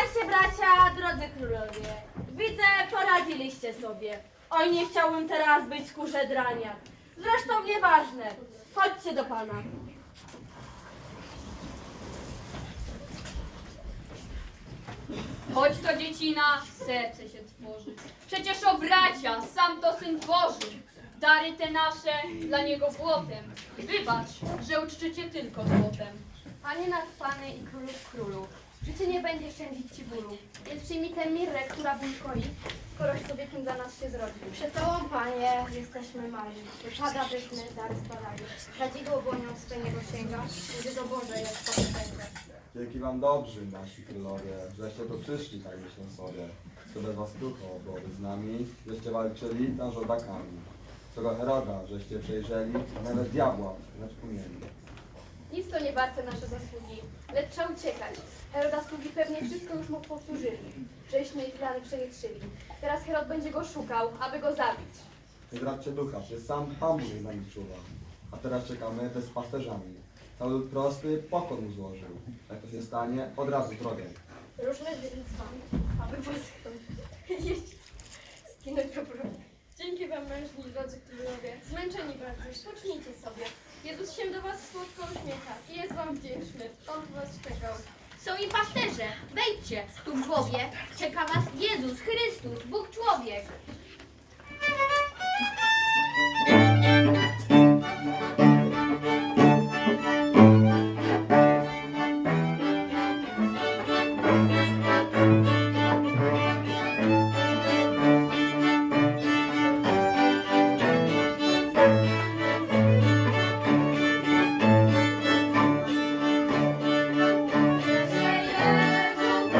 Weźcie bracia, drodzy królowie. Widzę, poradziliście sobie. Oj, nie chciałbym teraz być skórze drania. Zresztą nieważne. Chodźcie do pana. Choć to dziecina, serce się tworzy. Przecież o bracia, sam to syn Boży. Dary te nasze dla niego błotem. Wybacz, że uczczycie tylko złotem. Panie nasz Pany i Królów Królów, życie nie będzie szczędzić Ci bólu, więc przyjmij tę mirrę, która ból koi, skoroś człowiekiem dla nas się zrodził. Przed Tobą, Panie, jesteśmy mali, wypada byśmy dar składali. Kadzidło błonią swe niego sięga, gdy do Boże jest potęga. Dzięki wam dobrzy, nasi królowie, żeście tu przyszli, tak myślę sobie. Co bez was krucho byłoby z nami, żeście walczyli nad żołdakami. Tego Heroda, żeście przejrzeli, a nawet diabła, lecz umieli. Nic to nie warte nasze zasługi, lecz trzeba uciekać. Heroda sługi pewnie wszystko już mu powtórzyli, żeśmy ich plany przejetrzyli. Teraz Herod będzie go szukał, aby go zabić. Nie ducha, przecież sam Pan Bóg z nami czuwa. A teraz czekamy bez pasterzami. Cały lud prosty pokon mu złożył. Jak to się stanie, od razu drogę. Różne więc mam, aby was jeść, skinąć po prostu. Dzięki wam mężni, drodzy królowie. Zmęczeni bardzo, spocznijcie sobie. Jezus się do was słodko uśmiecha i jest wam wdzięczny. On was czekał. Są i pasterze, wejdźcie, tu w głowie czeka was Jezus Chrystus, Bóg człowiek.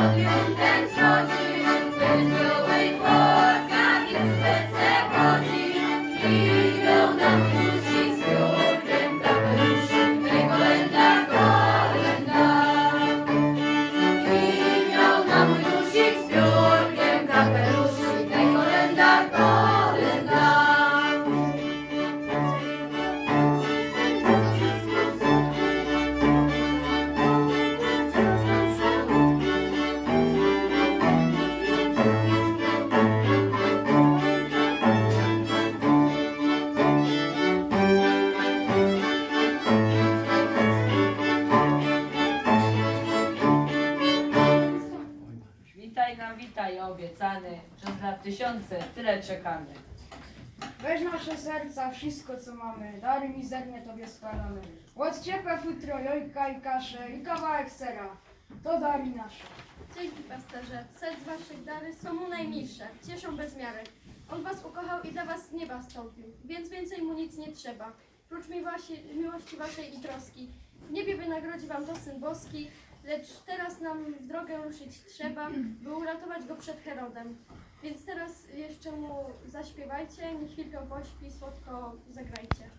Witaj nam, witaj, obiecany, przez lat tysiące, tyle czekamy. Weź nasze serca, wszystko co mamy, dary mizernie Tobie składamy. Łódź ciepłe futro, jojka i kaszę i kawałek sera. To dary nasze. Dzięki pasterze, serc waszych dary są mu najmilsze, cieszą bez miary. On was ukochał i dla was z nieba stąpił, więc więcej mu nic nie trzeba. Prócz miłości, miłości waszej i troski. W niebie wynagrodzi wam to syn boski, lecz teraz nam w drogę ruszyć trzeba, by uratować go przed Herodem. Więc teraz jeszcze mu zaśpiewajcie, niech chwilkę pośpi, słodko zagrajcie.